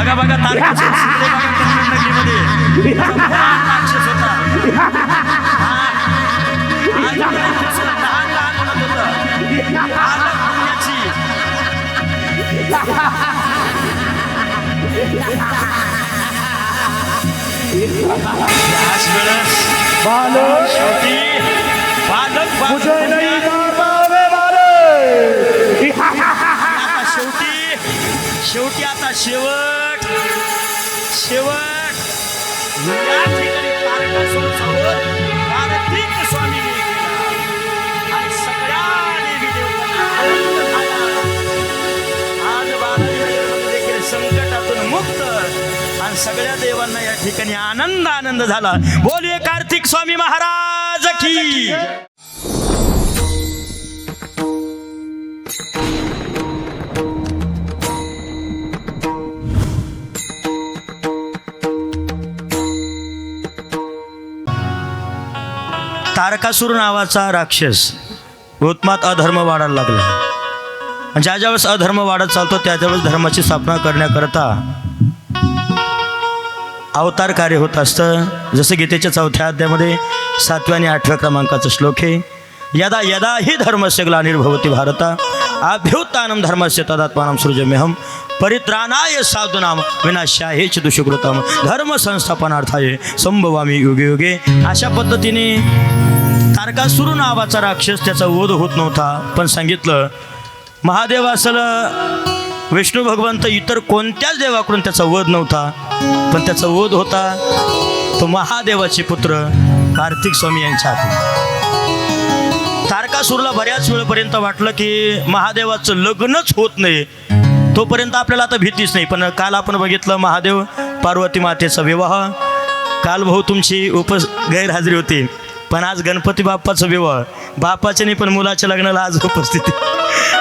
बघा बघा त्याचा महान राक्षस होता. आज लहान लहान म्हणत होतं आलं पुण्याची आणि सगळ्या देवांना या ठिकाणी आनंद आनंद झाला. बोलिये कार्तिक स्वामी महाराज की. तारकासूर नावाचा राक्षस गोतमात अधर्म वाढायला लागला. ज्या ज्यावेळेस अधर्म वाढत चालतो त्या त्यावेळेस धर्माची स्थापना करण्याकरता अवतार कार्य होत असतं. जसं गीतेच्या चौथ्या अध्यायामध्ये सातव्या आणि आठव्या क्रमांकाचं श्लोक आहे. यदा यदा ही धर्मस्य ग्लानिर्भवती भारता अभ्युत्थानम धर्मस्य तदात्मानं सृजम्यहम परित्राणाय साधुनाम विनाशाय च दुष्कृतम धर्म संस्थापनार्थाय संभवामी युगे युगे. अशा पद्धतीने तारकासुर नावाचा राक्षस त्याचा वध होत नव्हता. पण सांगितलं महादेव असलं विष्णू भगवंत इतर कोणत्याच देवाकडून त्याचा वध नव्हता पण त्याचा वध होता तो महादेवाचे पुत्र कार्तिक स्वामी यांच्या हाती तारकासूरला बऱ्याच वेळपर्यंत वाटलं की महादेवाचं लग्नच होत नाही. तोपर्यंत आपल्याला आता भीतीच नाही पण काल आपण बघितलं महादेव पार्वती मातेचा विवाह. काल भाऊ तुमची उपस गैरहजेरी होती. पण आज गणपती बाप्पाचं विवाह बाप्पाचे नाही पण मुलाच्या लग्नाला आज उपस्थिती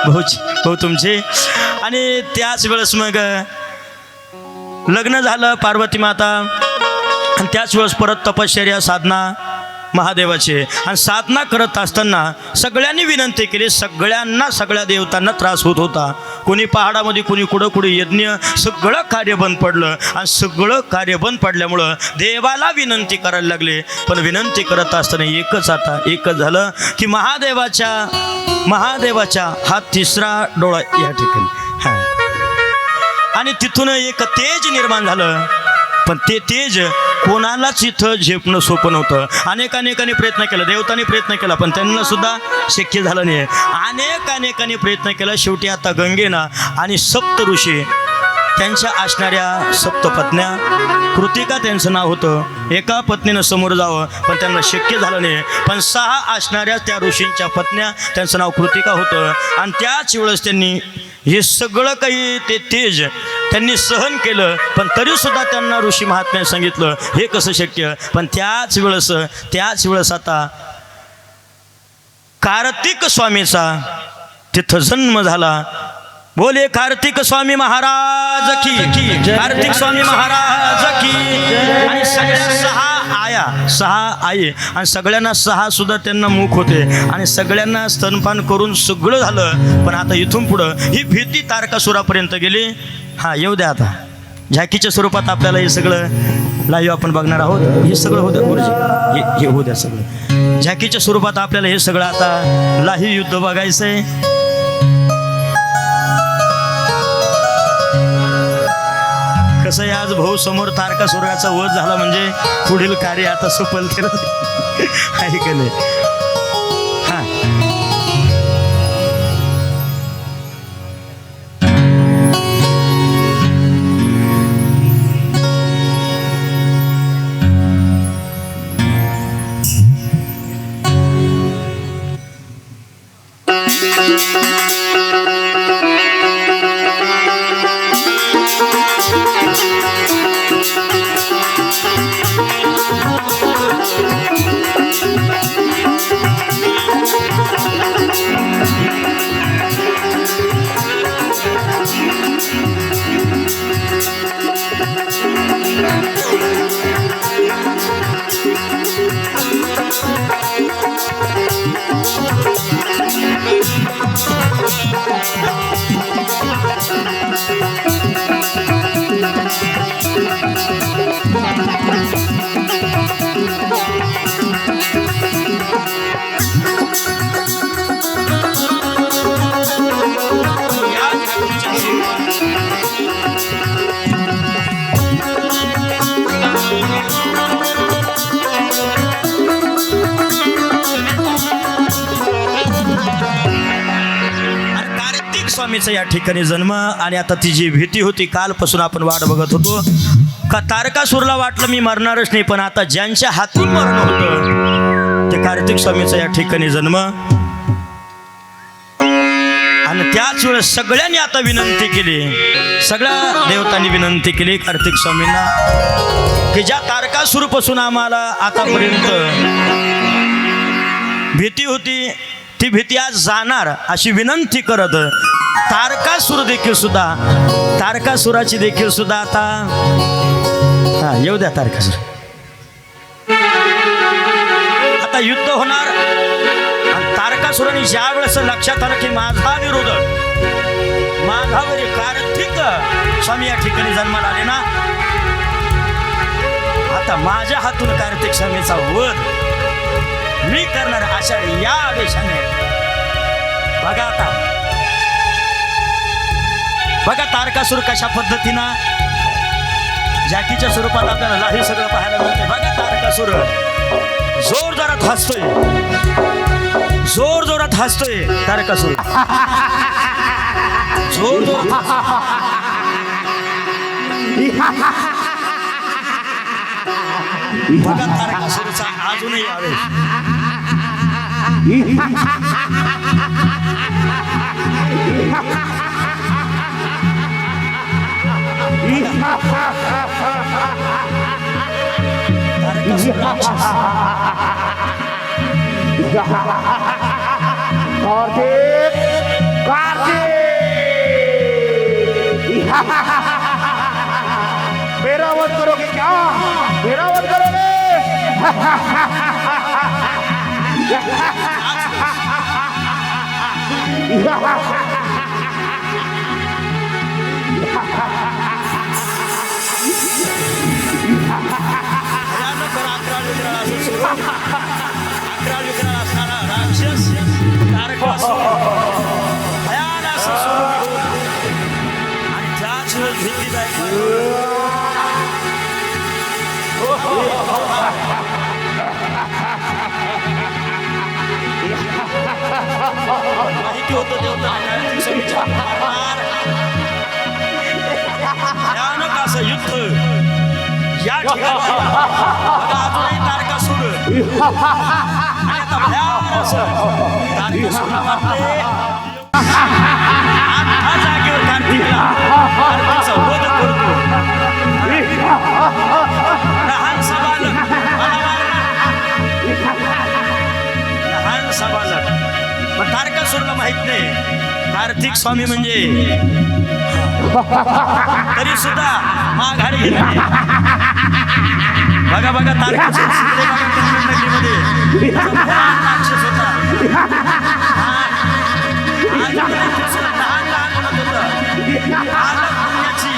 भाऊची भाऊ तुमची. आणि त्याच वेळेस मग लग्न झालं पार्वती माता. आणि त्याच वेळेस परत तपश्चर्या साधना. महादेवाचे. आणि साधना करत असताना सगळ्यांनी विनंती केली. सगळ्यांना सगळ्या देवतांना त्रास होत होता. कोणी पहाडामध्ये कोणी कुठं कुठे यज्ञ सगळं कार्य बंद पडलं. आणि सगळं कार्य बंद पडल्यामुळं देवाला विनंती करायला लागले. पण विनंती करत असताना एकच आता एकच झालं की महादेवाच्या महादेवाच्या हा तिसरा डोळा या ठिकाणी. हां. आणि तिथून एक तेज निर्माण झालं. पण ते तेज कोणालाच इथं झेपणं सोपं नव्हतं. अनेक अनेकांनी प्रयत्न केला देवतांनी प्रयत्न केला पण त्यांना सुद्धा शक्य झालं नाही. अनेक अनेकांनी प्रयत्न केला शेवटी आता गंगेना आणि सप्त ऋषी त्यांच्या असणाऱ्या सप्तपत्न्या कृतिका त्यांचं नाव होतं. एका पत्नीनं समोर जावं पण त्यांना शक्य झालं नाही. पण सहा असणाऱ्या त्या ऋषींच्या पत्न्या त्यांचं नाव कृतिका होतं. आणि त्याच वेळेस त्यांनी हे सगळं काही ते तेज त्यांनी सहन केलं पण तरीसुद्धा त्यांना ऋषी महात्म्याने सांगितलं हे कसं शक्य? पण त्याच वेळेस त्याच वेळेस आता कार्तिक स्वामीचा तिथं जन्म झाला. बोले कार्तिक स्वामी महाराज की कार्तिक स्वामी महाराज की. आणि सगळ्या सहा आया सहा आई आणि सगळ्यांना सहा सुद्धा त्यांना मुख होते. आणि सगळ्यांना स्तनपान करून सगळं झालं. पण आता इथून पुढं ही भीती तारकासुरापर्यंत गेली. हा येऊ द्या आता. झाकीच्या स्वरूपात आपल्याला हे सगळं लाईव्ह आपण बघणार आहोत. हे सगळं होतं गुरुजी. हे हे होऊ द्या सगळं. झाकीच्या स्वरूपात आपल्याला हे सगळं आता लाईव्ह युद्ध बघायचं आहे कसं आहे आज भाऊ समोर तारका स्वर्गाचा वध झाला म्हणजे पुढील कार्य आता सफल केलं. स्वामीचा या ठिकाणी जन्म आणि आता ती जी भीती होती कालपासून आपण वाट बघत होतो. का तारकासूरला वाटलं मी मरणारच नाही पण आता ज्यांच्या हातून मरण होतं ते कार्तिक स्वामीचा या ठिकाणी जन्म. आणि त्याच वेळेस सगळ्यांनी आता विनंती केली सगळ्या देवतांनी विनंती केली कार्तिक स्वामींना की ज्या तारकासूरपासून आम्हाला आतापर्यंत भीती होती ती भीती आज जाणार अशी विनंती करत तारकासूर देखील सुद्धा तारकासुराची देखील सुद्धा आता हा येऊ द्या तारकासूर. आता युद्ध होणार. तारकासुराने ज्या वेळेस लक्षात आलं की माझा विरोधक माझावरील कार्तिक स्वामी या ठिकाणी जन्माला आले ना? आता माझ्या हातून कार्तिक स्वामीचा वध मी करणार अशा या आदेशाने बघा आता बघा तारकासूर कशा पद्धतीनं. जॅकीच्या स्वरूपात आपल्याला हे सगळं पाहायला मिळते बघा तारकासूर जोर जोरात हसतोय. जोर जोरात हसतोय तारकासूर जोर जोर बघा तारकासूरचा अजूनही आवेश. तारकासूर राक्षस कार्तिक कार्तिक मेरा वध करोगे क्या मेरा वध करोगे भयानक तारकासूर भयानक असं स्वरूप घेऊन आणि त्याच वेळेस भीतीदायक माहिती होतं देवतांना कार्तिक स्वामीच्या मारणार. भयानक असं युद्ध या ठिकाणी बघा अजूनही तारकासूर आणि आता भयानक जागेवर कार्तिकला कार्तिकचा करतो लहानसा बालक मला मारणार. पण तारकासूरला माहीत नाही कार्तिक स्वामी म्हणजे तरी सुद्धा माघारी गेला बघा बघा तारकासूर शिंदे होता लहान लहान म्हणत पुण्याची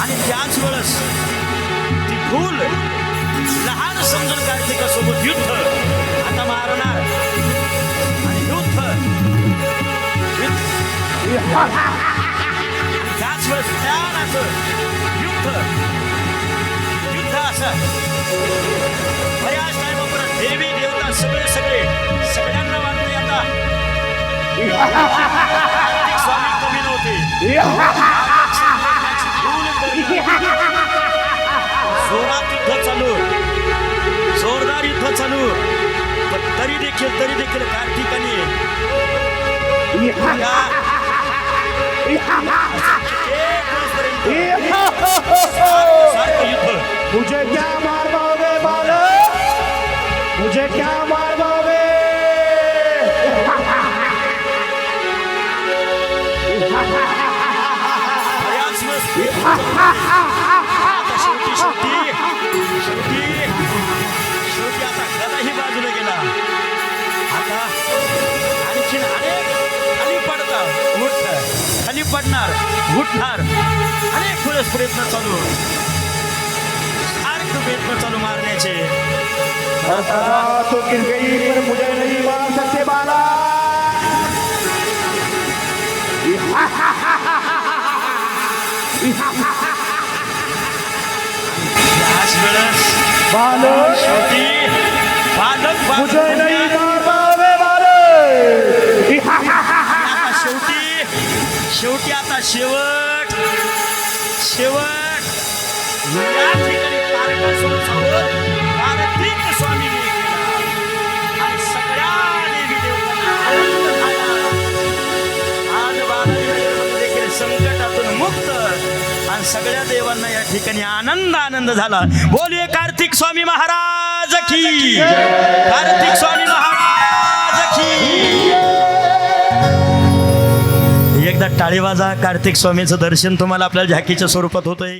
आणि त्याच वेळेस ती फूल लहान समजून कार्तिकासोबत युद्ध? आता मारणार. आणि युद्ध. युद्ध. युद्ध युद्ध असं बऱ्याच टायमापर्यंत देवी देवता सगळे सगळे सगळ्यांना वाटते आता स्वामी कमी नव्हते जोरात युद्ध चालू जोरदार युद्ध चालू पण तरी देखील तरी देखील कार्तिकाने या एक दिवसपर्यंत सारखं युद्ध मुझे क्या मार पाओगे बालक मुझे क्या मार पाओगे बऱ्याच वेळेस आता पडणार उठणार अनेक वेळेस प्रयत्न चालू सारखं प्रयत्न चालू मारण्याचे सदा तो गिर गई पर मुझे नहीं मार सकते बाला वेळेस बालक शेवटी बालक बालक मुझे शेवटी शेवट या ठिकाणी तारकासुर आणि सगळ्या देवी देवतांना आज देखील संकटातून मुक्त. आणि सगळ्या देवांना या ठिकाणी आनंद आनंद झाला. बोलिये कार्तिक स्वामी महाराज की. कार्तिक स्वामी महाराज एकदा टाळी वाजा कार्तिक स्वामीचं दर्शन तुम्हाला आपल्या झाकीच्या स्वरूपात होतंय.